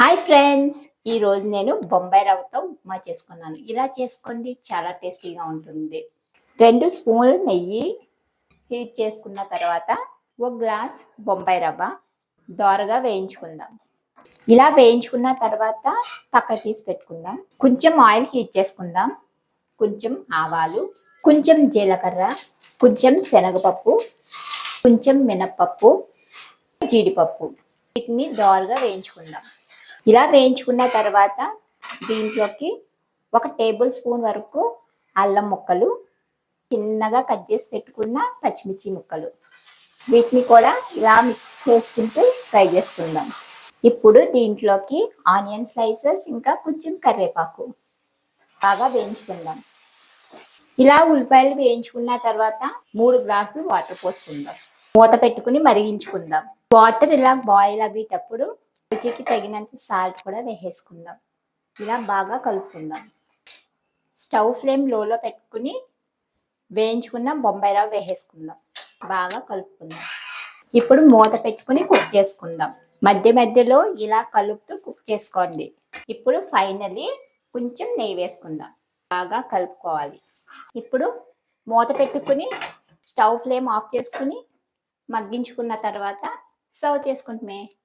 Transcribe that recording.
Hi friends. ఈరోజు నేను బొంబాయి రవ్వతో ఉప్మా చేసుకున్నాను. ఇలా చేసుకోండి చాలా టేస్టీగా ఉంటుంది. రెండు స్పూన్లు నెయ్యి హీట్ చేసుకున్న తర్వాత ఒక గ్లాస్ బొంబాయి రవ్వ దోరగా వేయించుకుందాం. ఇలా వేయించుకున్న తర్వాత పక్క తీసి పెట్టుకుందాం. కొంచెం ఆయిల్ హీట్ చేసుకుందాం. కొంచెం ఆవాలు కొంచెం జీలకర్ర కొంచెం శనగపప్పు కొంచెం మినప్పప్పు జీడిపప్పు. వీటిని దోరగా వేయించుకుందాం. ఇలా వేయించుకున్న తర్వాత దీంట్లోకి ఒక టేబుల్ స్పూన్ వరకు అల్లం ముక్కలు చిన్నగా కట్ చేసి పెట్టుకున్న పచ్చిమిర్చి ముక్కలు. వీటిని కూడా ఇలా మిక్స్ చేసుకుంటూ ఫ్రై చేసుకుందాం. ఇప్పుడు దీంట్లోకి ఆనియన్ స్లైసెస్ ఇంకా కొంచెం కరివేపాకు బాగా వేయించుకుందాం. ఇలా ఉల్లిపాయలు వేయించుకున్న తర్వాత మూడు గ్లాసులు వాటర్ పోసుకుందాం. మూత పెట్టుకుని మరిగించుకుందాం. వాటర్ ఇలా బాయిల్ అయ్యేటప్పుడు రుచికి తగినంత సాల్ట్ కూడా వేసేసుకుందాం. ఇలా బాగా కలుపుకుందాం. స్టవ్ ఫ్లేమ్ లోలో పెట్టుకుని వేయించుకున్న బొంబాయి రవ్వ వేసేసుకుందాం. బాగా కలుపుకుందాం. ఇప్పుడు మూత పెట్టుకుని కుక్ చేసుకుందాం. మధ్య మధ్యలో ఇలా కలుపుతూ కుక్ చేసుకోండి. ఇప్పుడు ఫైనలీ కొంచెం నెయ్యి వేసుకుందాం. బాగా కలుపుకోవాలి. ఇప్పుడు మూత పెట్టుకుని స్టవ్ ఫ్లేమ్ ఆఫ్ చేసుకుని మగ్గించుకున్న తర్వాత సర్వ్ చేసుకుంటుమే.